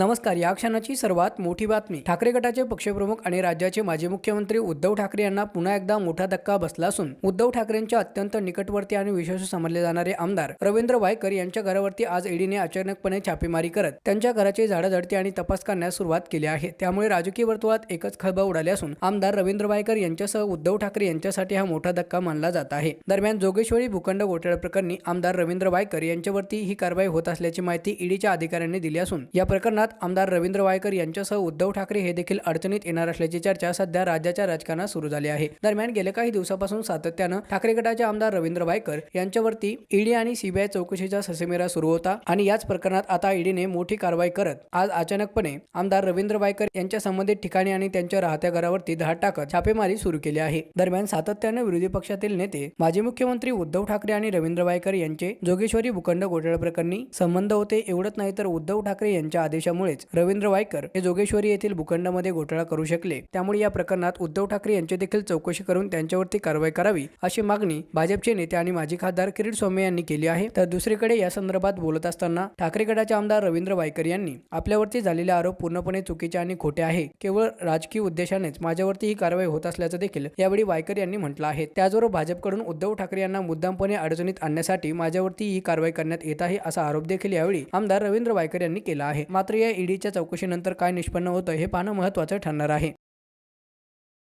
नमस्कार या क्षणाची सर्वात मोठी बातमी. ठाकरे गटाचे पक्षप्रमुख आणि राज्याचे माजी मुख्यमंत्री उद्धव ठाकरे यांना पुन्हा एकदा मोठा धक्का बसला असून उद्धव ठाकरेंच्या अत्यंत निकटवर्ती आणि विश्वासू समजले जाणारे आमदार रवींद्र वायकर यांच्या घरावरती आज ईडीने अचानकपणे छापेमारी करत त्यांच्या घराची झाडाझडती आणि तपास करण्यास सुरुवात केली आहे. त्यामुळे राजकीय वर्तुळात एकच खळबळ उडाली असून आमदार रवींद्र वायकर यांच्यासह उद्धव ठाकरे यांच्यासाठी हा मोठा धक्का मानला जात आहे. दरम्यान जोगेश्वरी भूखंड घोटाळा प्रकरणी आमदार रवींद्र वायकर यांच्यावरती ही कारवाई होत असल्याची माहिती ईडीच्या अधिकाऱ्यांनी दिली असून या प्रकरणात आमदार रवींद्र वायकर यांच्यासह उद्धव ठाकरे हे देखील अडचणीत येणार असल्याची चर्चा सध्या राज्याच्या राजकारणात सुरू झाली आहे. दरम्यान गेल्या काही दिवसापासून सातत्यानं ठाकरे गटाचे आमदार रवींद्र वायकर यांच्यावरती ईडी आणि सीबीआय चौकशीचा ससेमेरा सुरू होता आणि याच प्रकरणात आता ईडीने मोठी कारवाई करत आज अचानकपणे आमदार रवींद्र वायकर यांच्या संबंधित ठिकाणी आणि त्यांच्या राहत्या घरावरती धाड टाकत छापेमारी सुरू केली आहे. दरम्यान सातत्यानं विरोधी पक्षातील नेते माजी मुख्यमंत्री उद्धव ठाकरे आणि रवींद्र वायकर यांचे जोगेश्वरी भूखंड घोटाळा प्रकरणी संबंध होते एवढंच नाही तर उद्धव ठाकरे यांच्या आदेशामुळेच रवींद्र वायकर हे जोगेश्वरी येथील भूखंडामध्ये घोटाळा करू शकले. त्यामुळे या प्रकरणात उद्धव ठाकरे यांची देखील चौकशी करून त्यांच्यावरती कारवाई करावी अशी मागणी भाजपचे नेते आणि माजी खासदार किरीट सोमे यांनी केली आहे. तर दुसरीकडे या संदर्भात बोलत असताना ठाकरे गटाचे आमदार रवींद्र वायकर यांनी आपल्यावरती झालेले आरोप पूर्णपणे चुकीचे आणि खोटे आहे. केवळ राजकीय उद्देशानेच माझ्यावरती ही कारवाई होत असल्याचं देखील यावेळी वायकर यांनी म्हटलं आहे. त्याचबरोबर भाजपकडून उद्धव ठाकरे यांना मुद्दामपणे अडचणीत आणण्यासाठी माझ्यावरती ही कारवाई करण्यात येत आहे असा आरोप देखील यावेळी आमदार रवींद्र वायकर यांनी केला आहे. मात्र या ईडीच्या चौकशीनंतर काय निष्पन्न होतं हे पाहणं महत्त्वाचं ठरणार आहे.